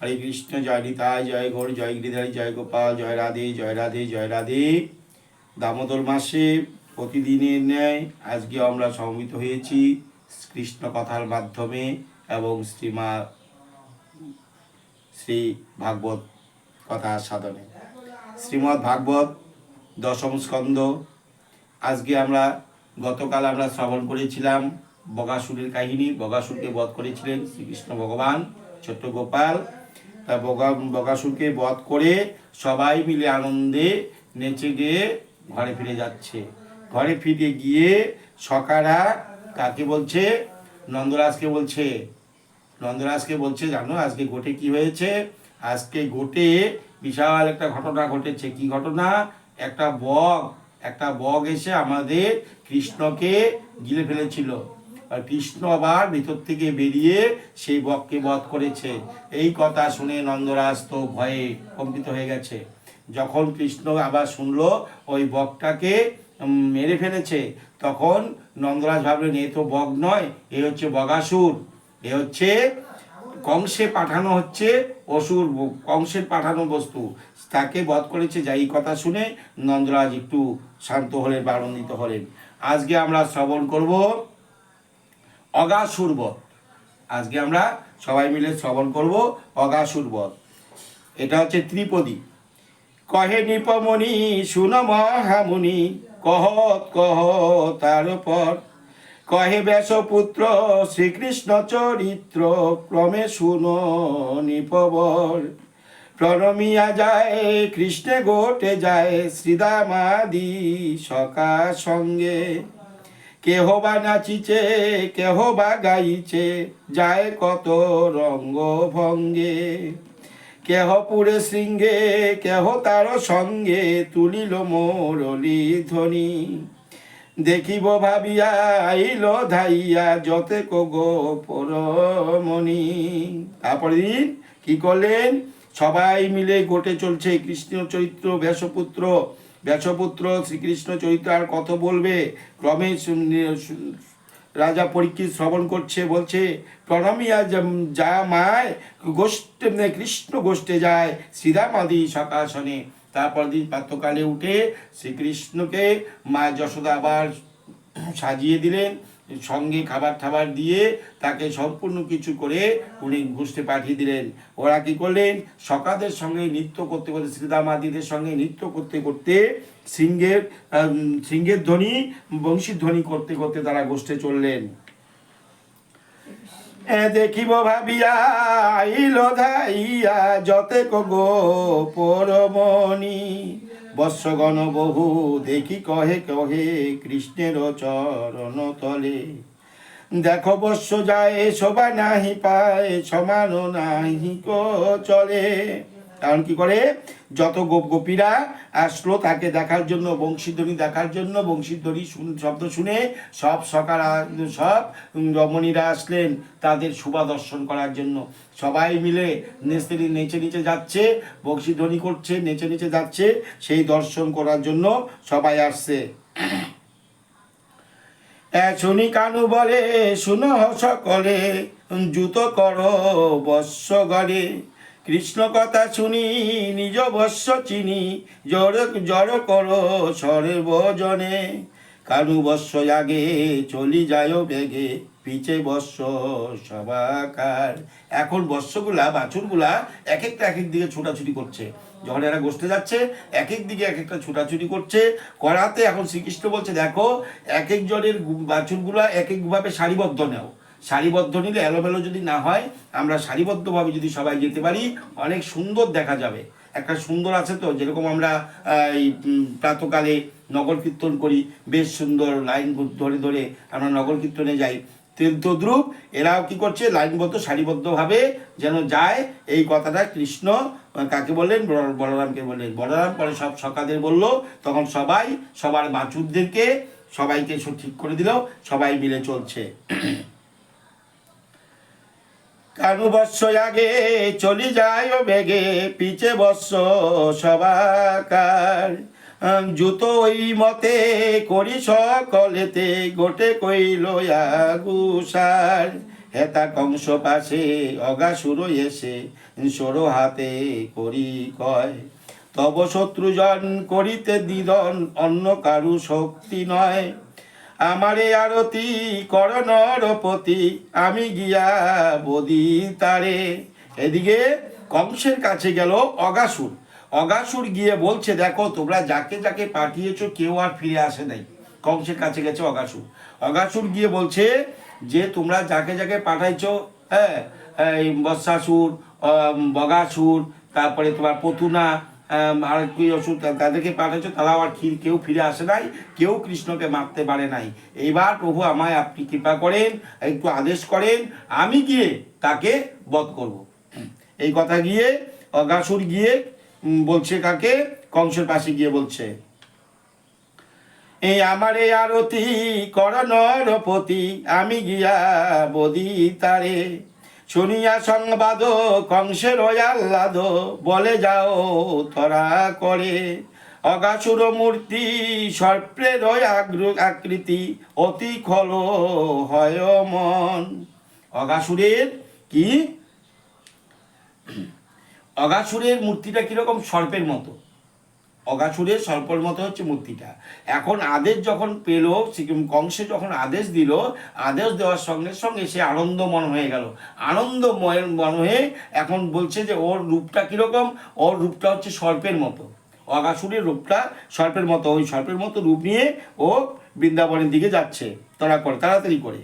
হরে কৃষ্ণ, জয় নিতাই, জয় গৌর, জয় গিরিধারী, জয় গোপাল, জয় রাধে জয় রাধে জয় রাধে। দামোদর মাসে প্রতিদিনের ন্যায় আজকে আমরা সমবেত হয়েছি কৃষ্ণ কথার মাধ্যমে এবং শ্রীমা, শ্রী ভাগবত কথা সাধনে। শ্রীমদ্ ভাগবত দশম স্কন্ধ। আজকে আমরা গতকাল আমরা শ্রবণ করেছিলাম বগাসুরের কাহিনী। বগাসুরকে বধ করেছিলেন শ্রীকৃষ্ণ ভগবান, ছোট্ট গোপাল। বগা, বগাসুরকে বধ করে সবাই মিলে আনন্দে নেচে গিয়ে ঘরে ফিরে যাচ্ছে। ঘরে ফিরে গিয়ে সকারা কাকে বলছে? নন্দরাজকে বলছে। নন্দরাজকে বলছে, জানো, আজকে গোটে কি হয়েছে? আজকে গোটে বিশাল একটা ঘটনা ঘটেছে। কি ঘটনা? একটা বগ একটা বগ এসে আমাদের কৃষ্ণকে গিলে ফেলেছিল। কৃষ্ণ আবার ভিতর থেকে বেরিয়ে সেই বককে বধ করেছে। এই কথা শুনে নন্দরাজ তো ভয়ে কম্পিত হয়ে গেছে। যখন কৃষ্ণ আবার শুনলো, ওই বকটাকে মেরে ফেলেছে, তখন নন্দরাজ ভাবলেন এ তো বগ নয়, এ হচ্ছে বগাসুর। এ হচ্ছে, কংসে পাঠানো হচ্ছে অসুর কংসের পাঠানো বস্তু। তাকে বধ করেছে, যা এই কথা শুনে নন্দরাজ একটু শান্ত হলেন বা আনন্দিত হলেন। আজকে আমরা শ্রবণ করব অগাসুর বধ আজকে আমরা সবাই মিলে শ্রবণ করব অগাসুর বধ এটা হচ্ছে ত্রিপদী। কহে নিপমণি, শুন মহামুনি কহত কহ তার পর। কহে ব্যাসপুত্র, শ্রীকৃষ্ণ চরিত্র, ক্রমে শুন নিপবর। প্রণমিয়া যায়, কৃষ্ণে গোটে যায়, শ্রীদামাদি সকা সঙ্গে। কেহ বা নাচিছে, কেহ বা গাইছে, যায় কত রঙ্গ ভঙ্গে কেহ পুরে শৃঙ্গে, কেহ তার সঙ্গে তুলিল মোরলি ধ্বনি দেখিব ভাবিয়া, আইল ধাইয়া, যতে কগো তারপরে দিন কি করলেন? সবাই মিলে গোটে চলছে কৃষ্ণ চরিত্র ব্যাসপুত্র ব্যাসপুত্র শ্রীকৃষ্ণ চরিত্র আর কত বলবে। ক্রমে রাজা পরীক্ষিত শ্রবণ করছে, বলছে প্রণমিয়া যা মায় গোষ্ঠে কৃষ্ণ গোষ্ঠে যায় শ্রীরামাদি সকাশনে। তারপর দিন প্রাতকালে উঠে শ্রীকৃষ্ণকে মা যশোদা আবার সাজিয়ে দিলেন। সঙ্গে খাবার টাবার দিয়ে তাকে সম্পূর্ণ কিছু করে উনি ঘুষতে পাঠিয়ে দিলেন। ওরা কি করলেন? সকাদের সঙ্গে নৃত্য করতে করতে শ্রীদামাদিদের সঙ্গে নৃত্য করতে করতে সিংহের সিংহের ধ্বনি, বংশীর ধ্বনি করতে করতে তারা গোষ্ঠে চললেন। দেখিব ভাবিয়া, আইল যতে কগো পরমণি। বৎসগণ বহু, দেখি কহে কহে কৃষ্ণের চরণ তলে। দেখো বৎস যায় সবাই নাহি পায় সমান নাহি চলে। কারণ কি করে? যত গোপ গোপীরা আসলো তাকে দেখার জন্য, বংশীধ্বনি দেখার জন্য, বংশীধ্বনি শব্দ শুনে সব সকাল, সব রমণীরা আসলেন তাদের শুভা দর্শন করার জন্য। সবাই মিলে নেচে নেচে, নিচে যাচ্ছে, বংশীধ্বনি করছে, নেচে, নিচে যাচ্ছে, সেই দর্শন করার জন্য সবাই আসছে। শুনি কানু বলে, শুনো সকলে, জুত করো বৎস গড়ে। কৃষ্ণ কথা শুনি, নিজ বৎস চিনি, জড় জড় করো সর্বজনে। কানু বৎস আগে চলি যায় বেগে, পিছে বৎস সবাকার এখন বৎসগুলা বাছুরগুলা এক একটা এক এক দিকে ছোটাছুটি করছে। যখন এরা গোষ্ঠে যাচ্ছে এক এক দিকে এক একটা ছোটাছুটি করছে। করাতে এখন শ্রীকৃষ্ণ বলছে, দেখো এক একজনের বাছুরগুলা এক একভাবে সারিবদ্ধ নেও। সারিবদ্ধ নিলে এলোমেলো যদি না হয়, আমরা সারিবদ্ধভাবে যদি সবাই যেতে পারি, অনেক সুন্দর দেখা যাবে। একটা সুন্দর আছে তো, যেরকম আমরা এই প্রাতকালে নগর কীর্তন করি, বেশ সুন্দর লাইন ধরে ধরে আমরা নগর কীর্তনে যাই। তেল তদ্রুপ এরাও কি করছে, লাইনবদ্ধ, সারিবদ্ধভাবে যেন যায়। এই কথাটা কৃষ্ণ কাকে বললেন? বলরামকে বললেন। বলরাম পরে সব সকাদের বলল, তখন সবাই, সবার বাছুরদেরকে সবাইকে সব ঠিক করে দিল, সবাই মিলে চলছে। কানু বৎস আগে চলি যায় বেগে, পিছে বৎস সবাকার। জুতো ওই মতে করি সকলেতে, গোটে কইল আগুসার হেতা কংস পাশে অগাসুর এসে, সরো হাতে করি কয়। তব শত্রুজন করিতে দিদন অন্য কারু শক্তি নয়। আমারে আরতি কর নরপতি, আমি গিয়া বদি তারে। এদিকে কংসের কাছে গেল অগাসুর। অগাসুর গিয়ে বলছে, দেখো, তোমরা যাকে যাকে পাঠিয়েছো, কেউ আর ফিরে আসে নাই। কংসের কাছে গেছে অগাসুর। অগাসুর গিয়ে বলছে যে, তোমরা যাকে যাকে পাঠাইছো হ্যাঁ এই বৎসাসুর বগাসুর, তারপরে তোমার পতুনা আর অসুর তাদেরকে পাঠাইছো, তারাও আর কি- কেউ ফিরে আসে নাই, কেউ কৃষ্ণকে মারতে পারে নাই। এইবার প্রভু আমায় আপনি কৃপা করেন, একটু আদেশ করেন, আমি গিয়ে তাকে বধ করব। এই কথা গিয়ে অগাসুর গিয়ে বলছে কাকে? কংসের পাশে গিয়ে বলছে, এই আমারে আরতি কর নরপতি, আমি গিয়া বদি তারে। শুনিয়া সংবাদ, কংসের আহ্লাদ, বলে যাও তরা করে। অগাসুর মূর্তি, সর্পের আকৃতি, অতি খল হয় মন। অগাসুরের কি? অগাসুরের মূর্তিটা কীরকম? সর্পের মতো। অগাসুরের সর্পের মতো হচ্ছে মূর্তিটা। এখন আদেশ যখন পেল, সিকিম কংসে যখন আদেশ দিল, আদেশ দেওয়ার সঙ্গে সঙ্গে সে আনন্দমন হয়ে গেল। আনন্দময় মন হয়ে এখন বলছে যে, ওর রূপটা কীরকম? ওর রূপটা হচ্ছে সর্পের মতো। অগাসুরের রূপটা সর্পের মতো। ওই সর্পের মতো রূপ নিয়ে ও বৃন্দাবনের দিকে যাচ্ছে, তারা করে, তাড়াতাড়ি করে।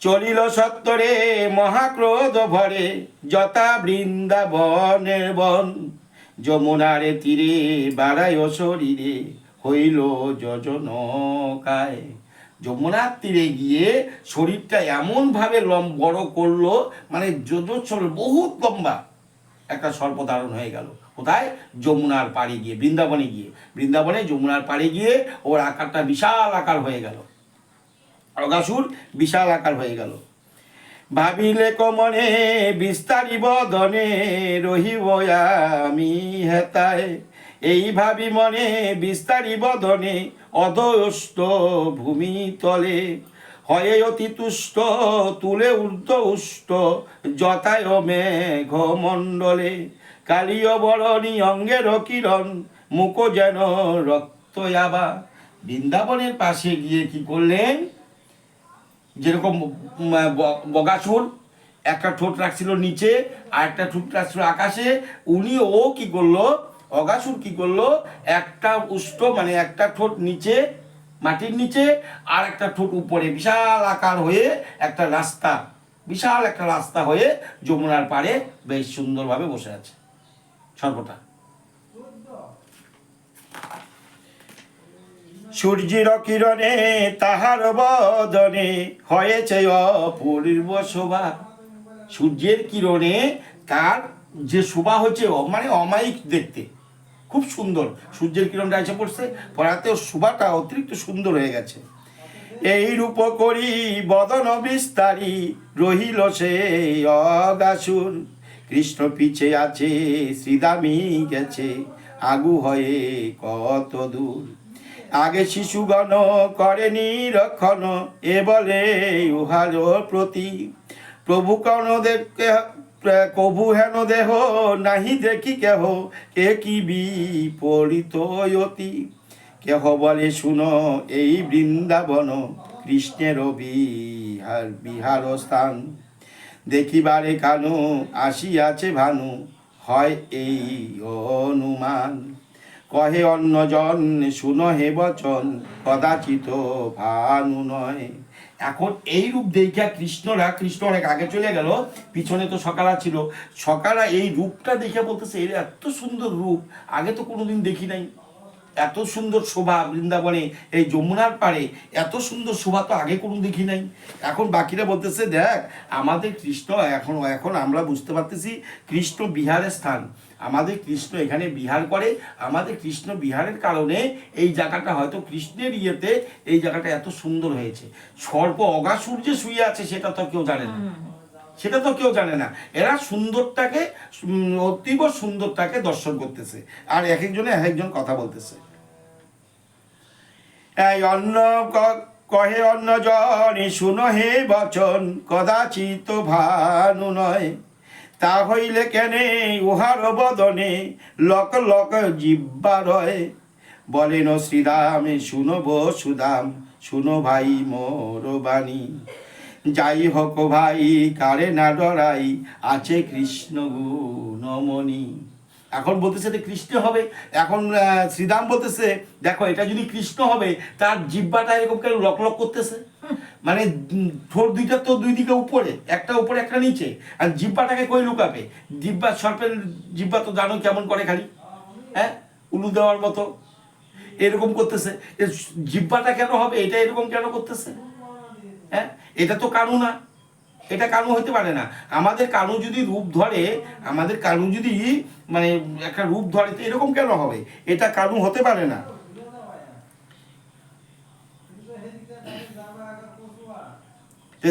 চলিল সত্তরে মহাক্রোধ ভরে যথা বৃন্দাবনের বন। যমুনারে তীরে বাড়ায় শরীরে, হইল যজনকায় যমুনার তীরে গিয়ে শরীরটা এমনভাবে লম, বড় করল মানে যোজস্বর বহুত লম্বা। একটা সর্প ধারণ হয়ে গেল। কোথায়? যমুনার পাড়ে গিয়ে, বৃন্দাবনে গিয়ে। বৃন্দাবনে যমুনার পাড়ে গিয়ে ওর আকারটা বিশাল আকার হয়ে গেল। অগাসুর বিশাল আকার হয়ে গেল। ভাবিলে কমনে বিস্তারি বদনে রহিব আমি হেতায়। এই ভাবি মনে বিস্তারি বদনে অধস্ত ভূমি তলে। হয়ে অতি তুষ্ট, তুলে ঊর্ধ্ব উষ্ট যথায় মেঘ মণ্ডলে। কালীয় বরণী অঙ্গের কিরণ মুখ যেন রক্ত বৃন্দাবনের পাশে গিয়ে কি করলেন? যেরকম বগাসুর একটা ঠোঁট রাখছিল নিচে আর একটা ঠোঁট রাখছিল আকাশে, উনি ও কি করল অগাসুর কি করল, একটা উষ্ট মানে একটা ঠোঁট নিচে, মাটির নিচে আর একটা ঠোঁট উপরে, বিশাল আকার হয়ে একটা রাস্তা, বিশাল একটা রাস্তা হয়ে যমুনার পাড়ে বেশ সুন্দরভাবে বসে আছে সর্বটা সূর্যের কিরণে তাহার বদনে হয়েছে অপূর্ব শোভা। সূর্যের কিরণে তার যে শোভা হচ্ছে মানে অমায়িক দেখতে। খুব সুন্দর। সূর্যের কিরণটা এসে পড়ছে, পড়াতে শোভাটা অতিরিক্ত সুন্দর হয়ে গেছে। এই রূপ করি বদন বিস্তারি, রহিল সে অগাসুর। কৃষ্ণ পিছে আছে, শ্রীদামি গেছে, আগু হয়ে কত দূর। আগে শিশুগণ করে নিরক্ষণ এ বলে উহার প্রতি। প্রভু কর্ণ দেখে কভু হেন দেহ নাহি দেখি কেহ, কে কি বিপরীত অতি? কেহ বলে, শুনো, এই বৃন্দাবন কৃষ্ণের বিহার বিহার স্থান। দেখিবারে কানু, আসিয়াছে ভানু, হয় এই অনুমান। কহে অন্যজন শুন হে বচন, কদাচিত ভানু নয়। এখন এই রূপ দেখিয়া কৃষ্ণরা, কৃষ্ণ অনেক আগে চলে গেল, পিছনে তো সকালা ছিল। সকালা এই রূপটা দেখিয়া বলতেছে, এর এত সুন্দর রূপ, আগে তো কোনোদিন দেখি নাই। এত সুন্দর শোভা বৃন্দাবনে, এই যমুনার পাড়ে এত সুন্দর শোভা তো আগে কোনো দেখি নাই। এখন বাকিরা বলতেছে, দেখ, আমাদের কৃষ্ণ এখন এখন আমরা বুঝতে পারতেছি কৃষ্ণ বিহারের স্থান। আমাদের কৃষ্ণ এখানে বিহার করে, আমাদের কৃষ্ণ বিহারের কারণে এই জায়গাটা হয়তো কৃষ্ণের ইয়েতে এই জায়গাটা এত সুন্দর হয়েছে। সর্প অগাসুর যে শুয়ে আছে সেটা তো কেউ জানে না। সেটা তো কেউ জানে না। এরা সুন্দরটাকে অতীব সুন্দরটাকে দর্শন করতেছে। আর এক একজনে এক একজন কথা বলতেছে। অন্য কহে অন্যজন শুনো হে বচন, কদাচিত ভানু নয়। তা হইলে কেনে, উহার বদনে লক লক জিব্বা রয়। বলেন শ্রীরাম শুনো সুদাম, শুনো ভাই, মোর বাণী। যাই হোক ভাই, কারে না ডরাই, আছে কৃষ্ণ গুণমণি। এখন বলতেছে যে কৃষ্ণ হবে, এখন শ্রীরাম বলতেছে, দেখো, এটা যদি কৃষ্ণ হবে, তার জিব্বাটা এরকম কেন লক লক করতেছে? মানে ঠোঁট দুইটা তো দুই দিকে উপরে, একটা উপরে, একটা নিচে। আর জিব্বাটাকে কই লুকাবে? জিব্বা সর্পের জিব্বা তো জানো কেমন করে খালি? হ্যাঁ? উলু দেওয়ার মতো। এরকম করতেছে। জিব্বাটা কেন হবে? এটা এরকম কেন করতেছে? হ্যাঁ? এটা তো কানু না। এটা কানু হতে পারে না। আমাদের কানু যদি রূপ ধরে, আমাদের কানু যদি মানে একটা রূপ ধরে, তো এরকম কেন হবে? এটা কানু হতে পারে না।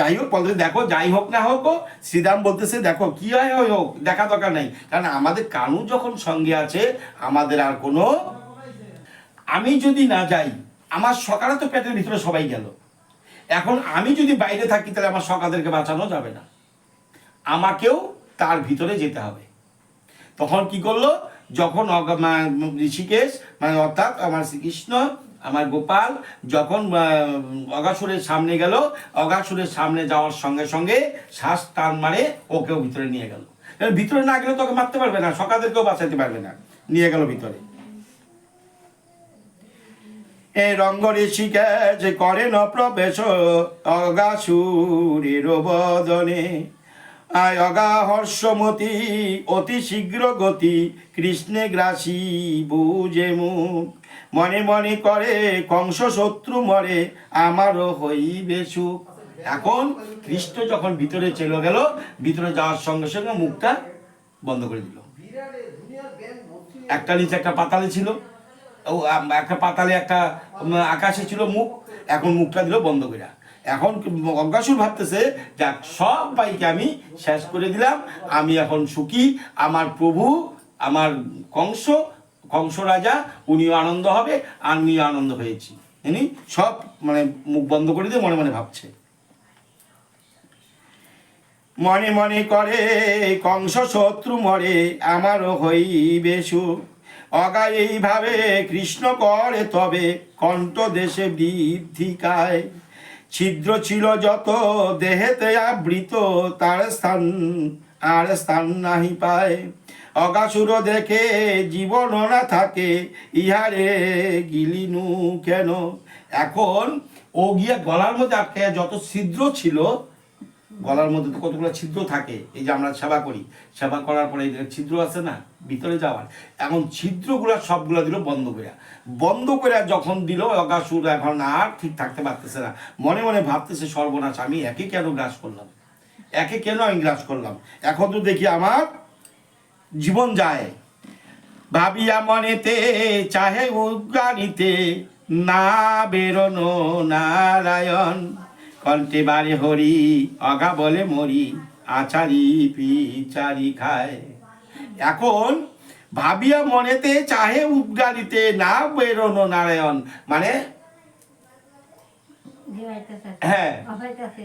যাই হোক, বলতে দেখো, যাই হোক না হোক শ্রীরাম বলতেছে, দেখো, কি হয় হয় হোক, দেখা দরকার নাই। কারণ আমাদের কানু যখন সঙ্গে আছে, আমাদের আর কোনো আমি যদি না যাই, আমার সকালে তো পেটের ভিতরে সবাই গেল। এখন আমি যদি বাইরে থাকি, তাহলে আমার সকাদেরকে বাঁচানো যাবে না। আমাকেও তার ভিতরে যেতে হবে। তখন কি করল? যখন ঋষিকেশ মানে অর্থাৎ আমার শ্রীকৃষ্ণ, আমার গোপাল, যখন অগাসুরের সামনে গেল, অগাসুরের সামনে যাওয়ার সঙ্গে সঙ্গে শ্বাস টান মারে ওকেও ভিতরে নিয়ে গেল। ভিতরে না গেলে তোকে মারতে পারবে না সকাদেরকেও বাঁচাতে পারবে না, নিয়ে গেল ভিতরে। এ রঙ্গ ঋষিকেশ করেন প্রবেশ, অগাসুরের বদনে। আয় অগা হর্ষমতি, অতি শীঘ্র গতি, কৃষ্ণে গ্রাসী বুঝে মুখ। মনে মনে করে, কংস শত্রু মরে, আমারও হইবে সুখ। এখন কৃষ্ণ যখন ভিতরে চলে গেল, ভিতরে যাওয়ার সঙ্গে সঙ্গে মুখটা বন্ধ করে দিল। একটা নিচে একটা পাতালে ছিল। ও একটা পাতালে একটা আকাশে ছিল মুখ, এখন মুখটা দিল বন্ধ করে এখন অজ্ঞাসুর ভাবতেছে, যাক, সব বাইকে আমি শেষ করে দিলাম, আমি এখন সুখী, আমার প্রভু, আমার কংস কংস রাজা, উনিও আনন্দ হবে, আমিও আনন্দ হয়েছি। ইনি সব মানে মুখ বন্ধ করে দিয়ে মনে মনে ভাবছে। মনে মনে করে, কংস শত্রু মরে, আমারও হইবে সুখ। অগা এইভাবে কৃষ্ণ করে তবে কণ্ঠ দেশে বৃদ্ধিকায় ছিদ্র ছিল যত, দেহেতে আবৃত, তার স্থান আর স্থান নাহি পায়। অগাসুর দেখে জীবন না থাকে, ইহারে গিলিনু কেন? এখন ও গিয়ে গলার মধ্যে আটকে যত ছিদ্র ছিল গলার মধ্যে তো কতগুলো ছিদ্র থাকে, এই যে আমরা সেবা করি, সেবা করার পরে ছিদ্র আছে না, ভিতরে যাওয়ার। এখন ছিদ্রগুলো সবগুলো দিল বন্ধ করে বন্ধ করে যখন দিল অগাসুর এখন আর ঠিক থাকতে পারতেছে না। মনে মনে ভাবতেছে সর্বনাশ, আমি একে কেন গ্রাস করলাম? একে কেন আমি গ্রাস করলাম? এখন তো দেখি আমার জীবন যায়। ভাবিয়া মনেতে, চাহে উদ্গারিতে না বেরোনো নারায়ণ। কণ্ঠে বারে হরি অগা বলে মরি আচারি পিচারি খায়। এখন ভাবিয়া মনেতে চাহে উদ্গারিতে না বেরোনো নারায়ণ। মানে হ্যাঁ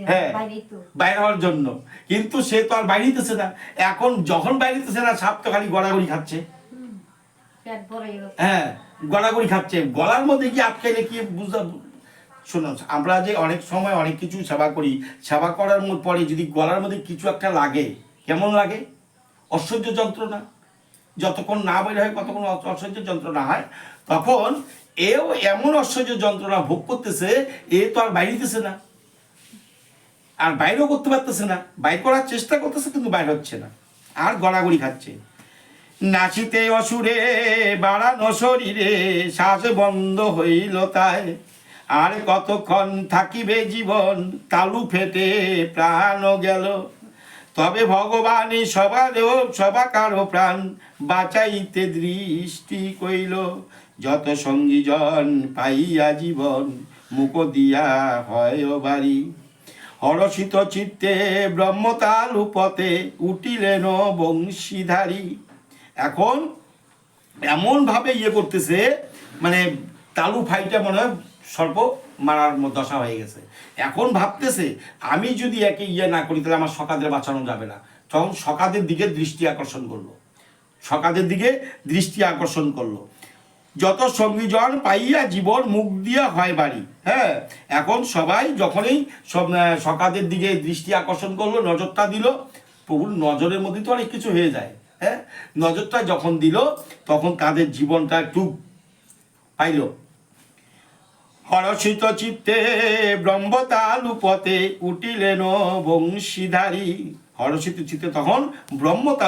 হ্যাঁ বাইরে হওয়ার জন্য। কিন্তু সে তো আর বাইরেতেছে না। এখন যখন বাইরেতেছে না সাপ তো খালি গড়াগড়ি খাচ্ছে। হ্যাঁ গড়াগড়ি খাচ্ছে। গলার মধ্যে কি আটকাইলে কি বুঝতে শোনো, আমরা যে অনেক সময় অনেক কিছু সেবা করি, সেবা করার পরে যদি গলার মধ্যে কিছু একটা লাগে, কেমন লাগে? অসহ্য যন্ত্রণা। যতক্ষণ না বের হয় কতক্ষণ অসহ্য যন্ত্রণা হয়। তখন এও এমন অসহ্য যন্ত্রণা ভোগ করতেছে, এ তো আর বাইরেতেছে না। আর বাইরেও করতে পারতেছে না। বাইর করার চেষ্টা করতেছে, কিন্তু বাইর হচ্ছে না। আর গড়াগড়ি খাচ্ছে। নাচিতে অসুরে, বাড়ানো শরীরে শ্বাস বন্ধ হইল তাই। আর কতক্ষণ থাকিবে জীবন তালু ফেটে প্রাণ গেল। তবে ভগবানই সবারও, সবাকারও প্রাণ বাঁচাইতে দৃষ্টি কইল যত সঙ্গীজন পাইয়া জীবন, মুখ দিয়া হয় বাড়ি। হরষিত চিত্তে ব্রহ্মতাল উপতে উঠিলেন বংশীধারী। এখন এমন ভাবে ইয়ে করতেছে মানে তালু ফাইটা মনে হয় সর্প মারার দশা হয়ে গেছে। এখন ভাবতেছে, আমি যদি একে ইয়ে না করি, তাহলে আমার সকাদের বাঁচানো যাবে না। তখন সকাদের দিকে দৃষ্টি আকর্ষণ করল। সকাদের দিকে দৃষ্টি আকর্ষণ করল। যত সঙ্গীজন পাইয়া জীবন মুখ দিয়া হয় বাড়ি হ্যাঁ? এখন সবাই যখনই সকাদের দিকে দৃষ্টি আকর্ষণ করল, নজরটা দিল, প্রভুর নজরের মধ্যে তো অনেক কিছু হয়ে যায় হ্যাঁ? নজরটা যখন দিল, তখন তাদের জীবনটা একটু পাইল। হরষিত চিত্তে ব্রহ্মতালুপতে উঠিলেন বংশীধারী। হরষিত চিত্তে তখন ব্রহ্মতা